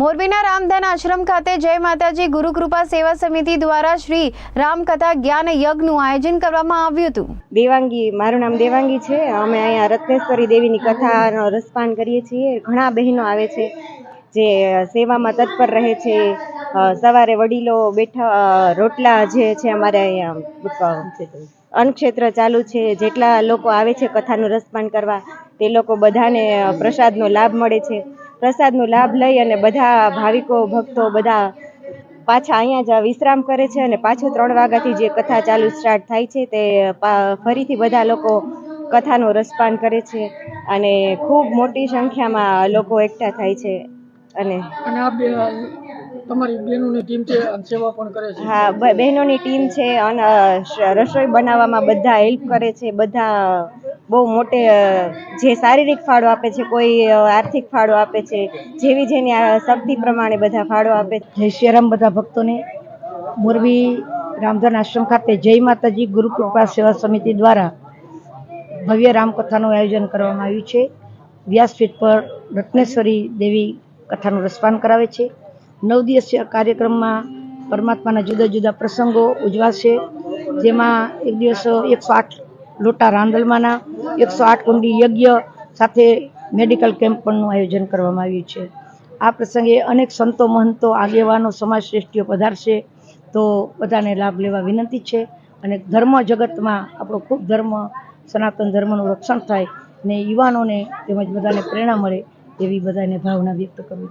મોરબીના રામધન આશ્રમ ખાતે જય માતાજી ગુરુકૃપા સેવા સમિતિ દ્વારા શ્રી રામકથા જ્ઞાન યજ્ઞનું આયોજન કરવામાં આવ્યું હતું. દેવાંગી, મારું નામ દેવાંગી છે. અમે અહીંયા રત્નેશ્વરી દેવીની કથાનો રસપાન કરીએ છીએ. ઘણા બહેનો આવે છે જે સેવામાં તત્પર રહે છે. સવારે વડીલો બેઠા રોટલા જે છે અમારે અહીંયા અન્નક્ષેત્ર ચાલુ છે. જેટલા લોકો આવે છે કથાનું રસપાન કરવા, તે લોકો બધાને પ્રસાદનો લાભ મળે છે. પ્રસાદનો લાભ લઈ અને બધા ભાવિકો ભક્તો બધા પાછા અહીંયા જ વિશ્રામ કરે છે અને પાછું ત્રણ વાગ્યાથી જે કથા ચાલુ સ્ટાર્ટ થાય છે તે ફરીથી બધા લોકો કથાનો રસપાન કરે છે અને ખૂબ મોટી સંખ્યામાં લોકો એકઠા થાય છે અને તમારી બહેનોની ટીમ છે સેવા પણ કરે છે? હા બહેનોની ટીમ છે અને રસોઈ બનાવવામાં બધા હેલ્પ કરે છે બધા બહુ મોટે જે શારીરિક ફાળો આપે છે, કોઈ આર્થિક ફાળો આપે છે, જેવી જેની શક્તિ પ્રમાણે બધા ફાળો આપે છે. જય શ્રીરામ બધા ભક્તોને. મોરબી રામધન આશ્રમ ખાતે જય માતાજી ગુરુકૃપા સેવા સમિતિ દ્વારા ભવ્ય રામકથાનું આયોજન કરવામાં આવ્યું છે. વ્યાસપીઠ પર રત્નેશ્વરી દેવી કથાનું રસપાન કરાવે છે. નવ દિવસીય કાર્યક્રમમાં પરમાત્માના જુદા જુદા પ્રસંગો ઉજવાશે, જેમાં એક દિવસ એકસો આઠ લોટા રાંદલમાના એકસો આઠ કુંડી યજ્ઞ સાથે મેડિકલ કેમ્પ પણનું આયોજન કરવામાં આવ્યું છે. આ પ્રસંગે અનેક સંતો, મહંતો, આગેવાનો સમાજ શ્રેષ્ઠીઓ પધારશે તો બધાને લાભ લેવા વિનંતી છે અને ધર્મ જગતમાં આપણો ખૂબ ધર્મ, સનાતન ધર્મનું રક્ષણ થાય અને યુવાનોને તેમજ બધાને પ્રેરણા મળે એવી બધાને ભાવના વ્યક્ત કરું છું.